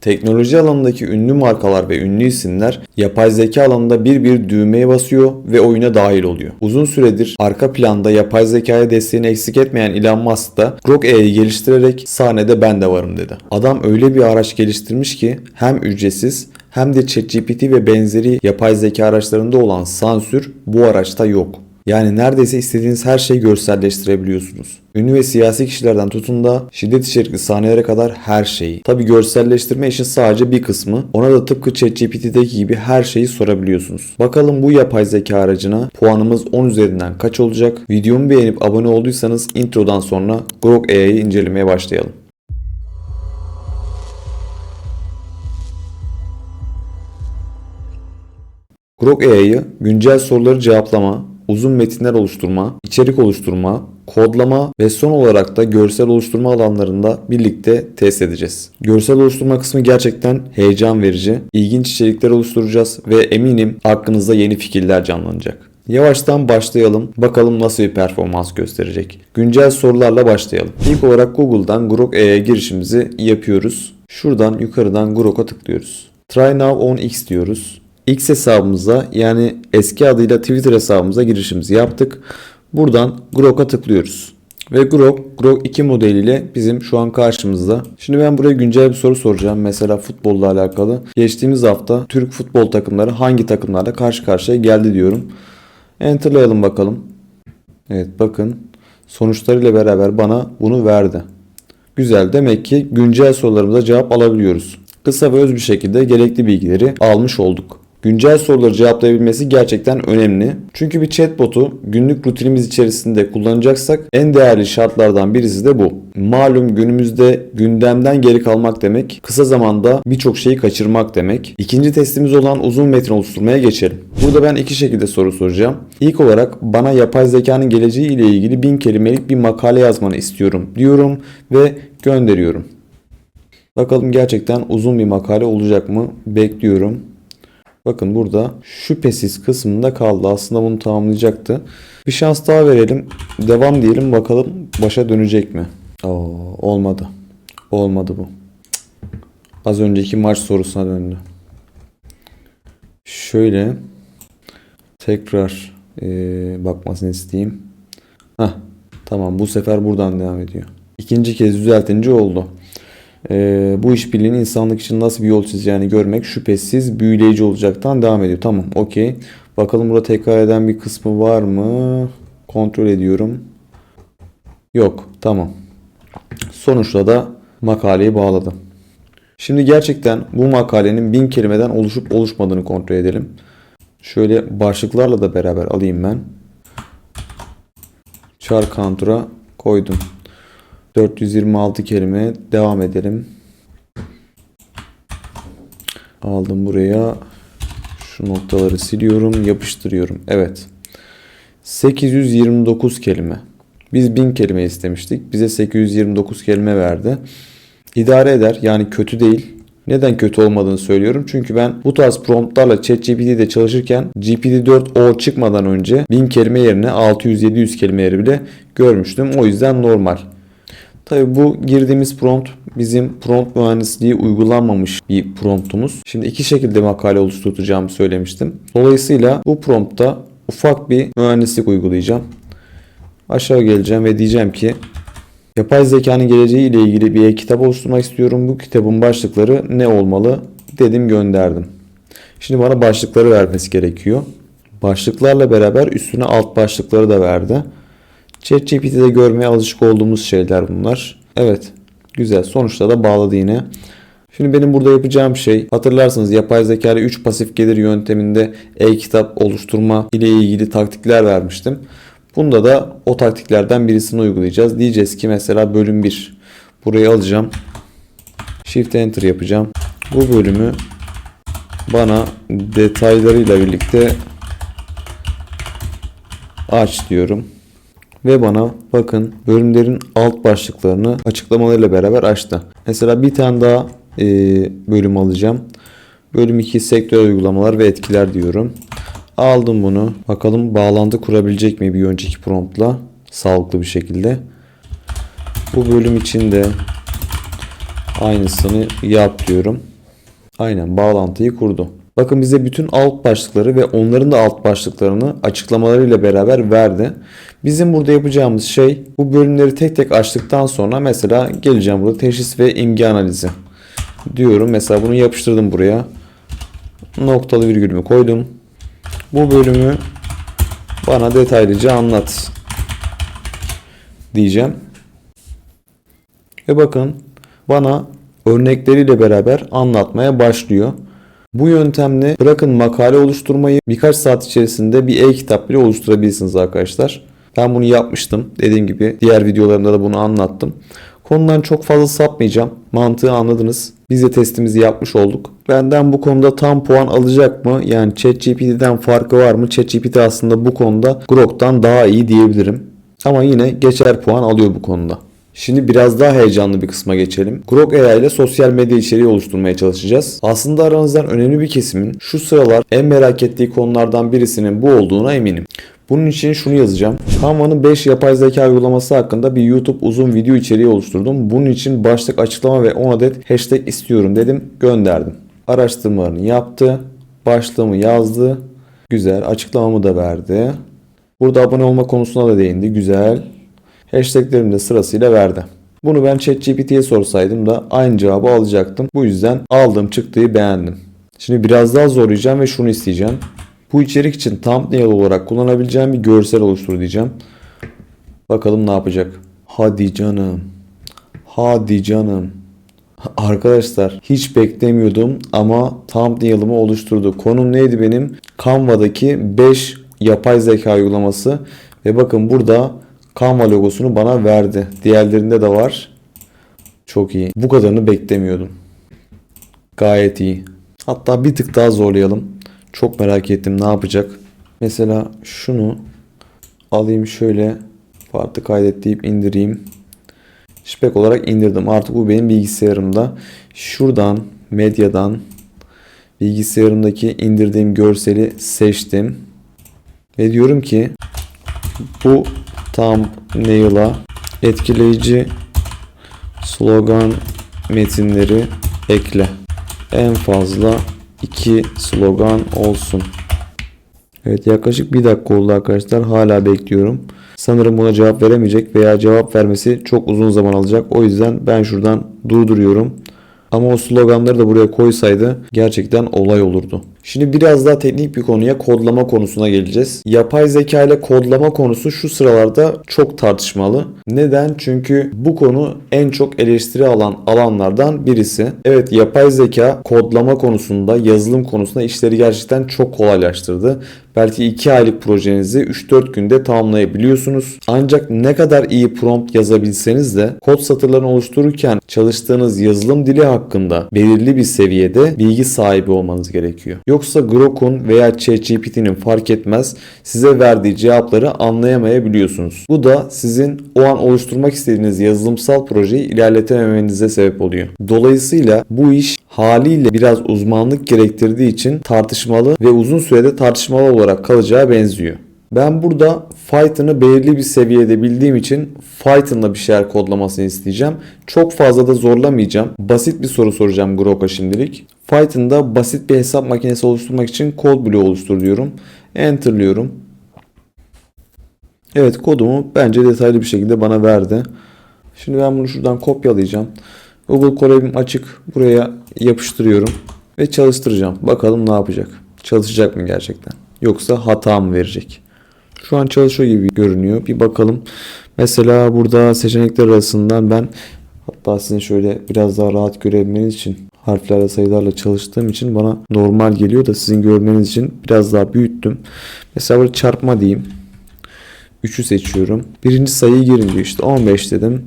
Teknoloji alanındaki ünlü markalar ve ünlü isimler yapay zeka alanında bir bir düğmeye basıyor ve oyuna dahil oluyor. Uzun süredir arka planda yapay zekaya desteğini eksik etmeyen Elon Musk da Grok AI'yi geliştirerek sahnede ben de varım dedi. Adam öyle bir araç geliştirmiş ki hem ücretsiz hem de ChatGPT ve benzeri yapay zeka araçlarında olan sansür bu araçta yok. Yani neredeyse istediğiniz her şeyi görselleştirebiliyorsunuz. Ünlü ve siyasi kişilerden tutun da şiddet içerikli sahnelere kadar her şeyi. Tabi görselleştirme işin sadece bir kısmı. Ona da tıpkı ChatGPT'deki gibi her şeyi sorabiliyorsunuz. Bakalım bu yapay zeka aracına puanımız 10 üzerinden kaç olacak? Videomu beğenip abone olduysanız introdan sonra Grok AI'yi incelemeye başlayalım. Grok AI'yı güncel soruları cevaplama, uzun metinler oluşturma, içerik oluşturma, kodlama ve son olarak da görsel oluşturma alanlarında birlikte test edeceğiz. Görsel oluşturma kısmı gerçekten heyecan verici. İlginç içerikler oluşturacağız ve eminim aklınızda yeni fikirler canlanacak. Yavaştan başlayalım. Bakalım nasıl bir performans gösterecek. Güncel sorularla başlayalım. İlk olarak Google'dan Grok AI'ye girişimizi yapıyoruz. Şuradan yukarıdan Grok'a tıklıyoruz. Try now on X diyoruz. X hesabımıza yani eski adıyla Twitter hesabımıza girişimizi yaptık. Buradan Grok'a tıklıyoruz. Ve Grok, Grok 2 modeliyle bizim şu an karşımızda. Şimdi ben buraya güncel bir soru soracağım. Mesela futbolla alakalı. Geçtiğimiz hafta Türk futbol takımları hangi takımlarla karşı karşıya geldi diyorum. Enter'layalım bakalım. Evet bakın sonuçlarıyla beraber bana bunu verdi. Güzel demek ki güncel sorularımıza cevap alabiliyoruz. Kısa ve öz bir şekilde gerekli bilgileri almış olduk. Güncel soruları cevaplayabilmesi gerçekten önemli. Çünkü bir chatbot'u günlük rutinimiz içerisinde kullanacaksak en değerli şartlardan birisi de bu. Malum günümüzde gündemden geri kalmak demek, kısa zamanda birçok şeyi kaçırmak demek. İkinci testimiz olan uzun metin oluşturmaya geçelim. Burada ben iki şekilde soru soracağım. İlk olarak bana yapay zekanın geleceği ile ilgili bin kelimelik bir makale yazmanı istiyorum diyorum ve gönderiyorum. Bakalım gerçekten uzun bir makale olacak mı? Bekliyorum. Bakın burada şüphesiz kısmında kaldı. Aslında bunu tamamlayacaktı. Bir şans daha verelim. Devam diyelim bakalım başa dönecek mi? Oo, olmadı. Olmadı bu. Az önceki maç sorusuna döndü. Şöyle tekrar eee, bakmasını isteyeyim. Hah, tamam bu sefer buradan devam ediyor. İkinci kez düzeltince oldu. Ee, bu işbirliğinin insanlık için nasıl bir yol çizeceğini görmek şüphesiz büyüleyici olacaktan devam ediyor. Tamam okey. Bakalım burada tekrar eden bir kısmı var mı? Kontrol ediyorum. Yok tamam. Sonuçta da makaleyi bağladım. Şimdi gerçekten bu makalenin bin kelimeden oluşup oluşmadığını kontrol edelim. Şöyle başlıklarla da beraber alayım ben. Char counter'a koydum. 426 kelime devam edelim. Aldım buraya. Şu noktaları siliyorum, yapıştırıyorum. Evet. 829 kelime. Biz 1000 kelime istemiştik. Bize 829 kelime verdi. İdare eder yani kötü değil. Neden kötü olmadığını söylüyorum. Çünkü ben bu tarz promptlarla ChatGPT'de çalışırken GPT-4o çıkmadan önce 1000 kelime yerine 600-700 kelimeleri bile görmüştüm. O yüzden normal. Tabi bu girdiğimiz prompt bizim prompt mühendisliği uygulanmamış bir promptumuz. Şimdi iki şekilde makale oluşturacağımı söylemiştim. Dolayısıyla bu promptta ufak bir mühendislik uygulayacağım. Aşağı geleceğim ve diyeceğim ki yapay zekanın geleceği ile ilgili bir kitap oluşturmak istiyorum. Bu kitabın başlıkları ne olmalı dedim gönderdim. Şimdi bana başlıkları vermesi gerekiyor. Başlıklarla beraber üstüne alt başlıkları da verdi. ChatGPT'de görmeye alışık olduğumuz şeyler bunlar. Evet. Güzel. Sonuçta da bağladı yine. Şimdi benim burada yapacağım şey hatırlarsınız yapay zeka ile 3 pasif gelir yönteminde e-kitap oluşturma ile ilgili taktikler vermiştim. Bunda da o taktiklerden birisini uygulayacağız. Diyeceğiz ki mesela bölüm 1. Burayı alacağım. Shift Enter yapacağım. Bu bölümü bana detaylarıyla birlikte aç diyorum. Ve bana bakın bölümlerin alt başlıklarını açıklamalarıyla beraber açtı. Mesela bir tane daha e, bölüm alacağım. Bölüm 2 sektör uygulamalar ve etkiler diyorum. Aldım bunu. Bakalım bağlantı kurabilecek mi bir önceki promptla sağlıklı bir şekilde. Bu bölüm için de Aynısını yap diyorum. Aynen bağlantıyı kurdu. Bakın bize bütün alt başlıkları ve onların da alt başlıklarını açıklamalarıyla beraber verdi. Bizim burada yapacağımız şey bu bölümleri tek tek açtıktan sonra mesela geleceğim burada teşhis ve imge analizi diyorum. Mesela bunu yapıştırdım buraya. Noktalı virgülümü koydum. Bu bölümü bana detaylıca anlat diyeceğim. Ve bakın bana örnekleriyle beraber anlatmaya başlıyor. Bu yöntemle bırakın makale oluşturmayı birkaç saat içerisinde bir e-kitap bile oluşturabilirsiniz arkadaşlar. Ben bunu yapmıştım. Dediğim gibi diğer videolarımda da bunu anlattım. Konudan çok fazla sapmayacağım. Mantığı anladınız. Biz de testimizi yapmış olduk. Benden bu konuda tam puan alacak mı? Yani ChatGPT'den farkı var mı? ChatGPT aslında bu konuda Grok'tan daha iyi diyebilirim. Ama yine geçer puan alıyor bu konuda. Şimdi biraz daha heyecanlı bir kısma geçelim. Grok AI ile sosyal medya içeriği oluşturmaya çalışacağız. Aslında aranızdan önemli bir kesimin şu sıralar en merak ettiği konulardan birisinin bu olduğuna eminim. Bunun için şunu yazacağım. Canva'nın 5 yapay zeka uygulaması hakkında bir YouTube uzun video içeriği oluşturdum. Bunun için başlık açıklama ve 10 adet hashtag istiyorum dedim. Gönderdim. Araştırmalarını yaptı. Başlığımı yazdı. Güzel. Açıklamamı da verdi. Burada abone olma konusuna da değindi. Güzel. Hashtaglerimi de sırasıyla verdi. Bunu ben ChatGPT'ye sorsaydım da aynı cevabı alacaktım. Bu yüzden aldığım çıktığı beğendim. Şimdi biraz daha zorlayacağım ve şunu isteyeceğim. Bu içerik için thumbnail olarak kullanabileceğim bir görsel oluştur diyeceğim. Bakalım ne yapacak. Hadi canım. Hadi canım. Arkadaşlar hiç beklemiyordum ama thumbnail'ımı oluşturdu. Konum neydi benim? Canva'daki 5 yapay zeka uygulaması ve bakın burada Canva logosunu bana verdi. Diğerlerinde de var. Çok iyi. Bu kadarını beklemiyordum. Gayet iyi. Hatta bir tık daha zorlayalım. Çok merak ettim ne yapacak. Mesela şunu alayım şöyle farklı kaydet deyip indireyim. Spek olarak indirdim. Artık bu benim bilgisayarımda. Şuradan medyadan bilgisayarımdaki indirdiğim görseli seçtim. Ve diyorum ki bu thumbnail'a etkileyici slogan metinleri ekle. En fazla iki slogan olsun. Evet yaklaşık bir dakika oldu arkadaşlar. Hala bekliyorum. Sanırım buna cevap veremeyecek veya cevap vermesi çok uzun zaman alacak. O yüzden ben şuradan durduruyorum. Ama o sloganları da buraya koysaydı gerçekten olay olurdu. Şimdi biraz daha teknik bir konuya kodlama konusuna geleceğiz. Yapay zeka ile kodlama konusu şu sıralarda çok tartışmalı. Neden? Çünkü bu konu en çok eleştiri alan alanlardan birisi. Evet yapay zeka kodlama konusunda, yazılım konusunda işleri gerçekten çok kolaylaştırdı. Belki 2 aylık projenizi 3-4 günde tamamlayabiliyorsunuz. Ancak ne kadar iyi prompt yazabilseniz de kod satırlarını oluştururken çalıştığınız yazılım dili hakkında belirli bir seviyede bilgi sahibi olmanız gerekiyor. Yoksa Grok'un veya ChatGPT'nin fark etmez size verdiği cevapları anlayamayabiliyorsunuz. Bu da sizin o an oluşturmak istediğiniz yazılımsal projeyi ilerletememenize sebep oluyor. Dolayısıyla bu iş haliyle biraz uzmanlık gerektirdiği için tartışmalı ve uzun sürede tartışmalı olarak kalacağı benziyor. Ben burada Python'ı belirli bir seviyede bildiğim için Python'la bir şeyler kodlamasını isteyeceğim. Çok fazla da zorlamayacağım. Basit bir soru soracağım Grok'a şimdilik. Python'da basit bir hesap makinesi oluşturmak için kod bloğu oluştur diyorum. Enter'lıyorum. Evet kodumu bence detaylı bir şekilde bana verdi. Şimdi ben bunu şuradan kopyalayacağım. Google Chrome'um açık. Buraya yapıştırıyorum. Ve çalıştıracağım. Bakalım ne yapacak. Çalışacak mı gerçekten? Yoksa hata mı verecek? Şu an çalışıyor gibi görünüyor. Bir bakalım. Mesela burada seçenekler arasından ben hatta sizin şöyle biraz daha rahat görebilmeniz için harflerle sayılarla çalıştığım için bana normal geliyor da sizin görmeniz için biraz daha büyüttüm. Mesela burada çarpma diyeyim. 3'ü seçiyorum. Birinci sayıyı girin diyor işte 15 dedim.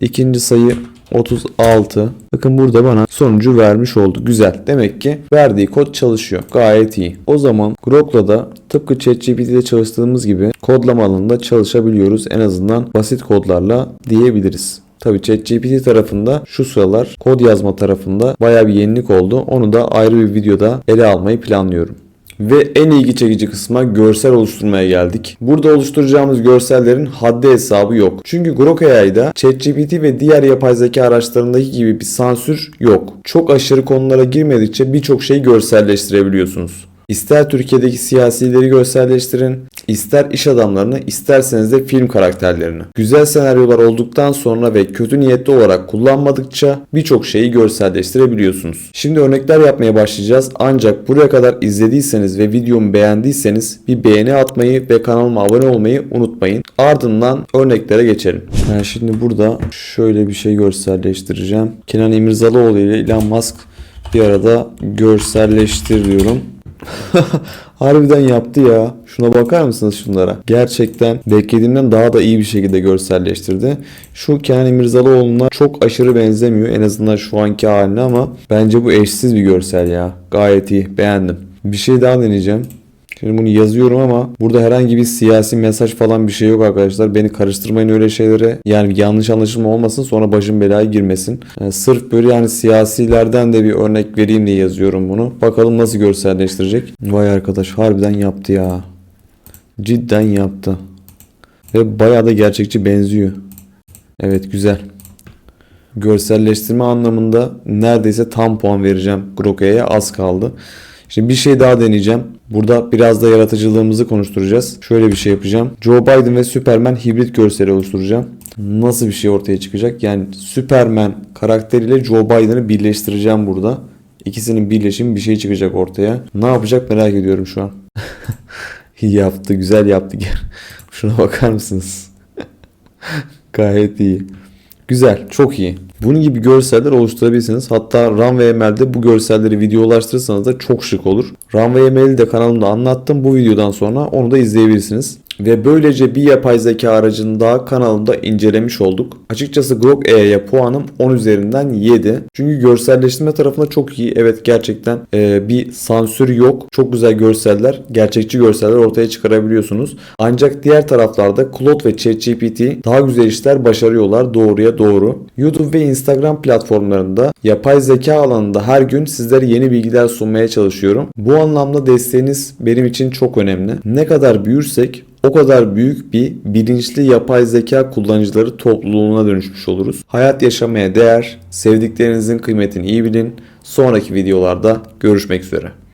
İkinci sayı 36. Bakın burada bana sonucu vermiş oldu. Güzel. Demek ki verdiği kod çalışıyor. Gayet iyi. O zaman Grok'la da tıpkı ChatGPT'de çalıştığımız gibi kodlama alanında çalışabiliyoruz. En azından basit kodlarla diyebiliriz. Tabii ChatGPT tarafında şu sıralar kod yazma tarafında baya bir yenilik oldu. Onu da ayrı bir videoda ele almayı planlıyorum. Ve en ilgi çekici kısma görsel oluşturmaya geldik. Burada oluşturacağımız görsellerin haddi hesabı yok. Çünkü Grok AI'da ChatGPT ve diğer yapay zeka araçlarındaki gibi bir sansür yok. Çok aşırı konulara girmedikçe birçok şeyi görselleştirebiliyorsunuz. İster Türkiye'deki siyasileri görselleştirin, ister iş adamlarını, isterseniz de film karakterlerini. Güzel senaryolar olduktan sonra ve kötü niyetli olarak kullanmadıkça birçok şeyi görselleştirebiliyorsunuz. Şimdi örnekler yapmaya başlayacağız ancak buraya kadar izlediyseniz ve videomu beğendiyseniz bir beğeni atmayı ve kanalıma abone olmayı unutmayın. Ardından örneklere geçelim. Ben şimdi burada şöyle bir şey görselleştireceğim. Kenan İmirzalıoğlu ile Elon Musk bir arada görselleştir diyorum. Harbiden yaptı ya. Şuna bakar mısınız şunlara? Gerçekten beklediğimden daha da iyi bir şekilde görselleştirdi. Şu Kenan İmirzalıoğlu'na çok aşırı benzemiyor. En azından şu anki haline ama bence bu eşsiz bir görsel ya. Gayet iyi. Beğendim. Bir şey daha deneyeceğim. Şimdi bunu yazıyorum ama burada herhangi bir siyasi mesaj falan bir şey yok arkadaşlar. Beni karıştırmayın öyle şeylere. Yani yanlış anlaşılma olmasın sonra başım belaya girmesin. Yani sırf böyle yani siyasilerden de bir örnek vereyim diye yazıyorum bunu. Bakalım nasıl görselleştirecek. Vay arkadaş harbiden yaptı ya. Cidden yaptı. Ve bayağı da gerçekçi benziyor. Evet güzel. Görselleştirme anlamında neredeyse tam puan vereceğim Groka'ya az kaldı. Şimdi bir şey daha deneyeceğim. Burada biraz da yaratıcılığımızı konuşturacağız. Şöyle bir şey yapacağım. Joe Biden ve Superman hibrit görseli oluşturacağım. Nasıl bir şey ortaya çıkacak? Yani Superman karakteriyle Joe Biden'ı birleştireceğim burada. İkisinin birleşimi bir şey çıkacak ortaya. Ne yapacak merak ediyorum şu an. yaptı, güzel yaptı. Şuna bakar mısınız? Gayet iyi. Güzel, çok iyi. Bunun gibi görseller oluşturabilirsiniz. Hatta Runway ML'de bu görselleri videolaştırırsanız da çok şık olur. Runway ML'i de kanalımda anlattım. Bu videodan sonra onu da izleyebilirsiniz. Ve böylece bir yapay zeka aracını daha kanalımda incelemiş olduk. Açıkçası Grok E'ye puanım 10 üzerinden 7. Çünkü görselleştirme tarafında çok iyi. Evet gerçekten e, bir sansür yok. Çok güzel görseller, gerçekçi görseller ortaya çıkarabiliyorsunuz. Ancak diğer taraflarda Claude ve ChatGPT daha güzel işler başarıyorlar doğruya doğru. YouTube ve Instagram platformlarında yapay zeka alanında her gün sizlere yeni bilgiler sunmaya çalışıyorum. Bu anlamda desteğiniz benim için çok önemli. Ne kadar büyürsek o kadar büyük bir bilinçli yapay zeka kullanıcıları topluluğuna dönüşmüş oluruz. Hayat yaşamaya değer, sevdiklerinizin kıymetini iyi bilin. Sonraki videolarda görüşmek üzere.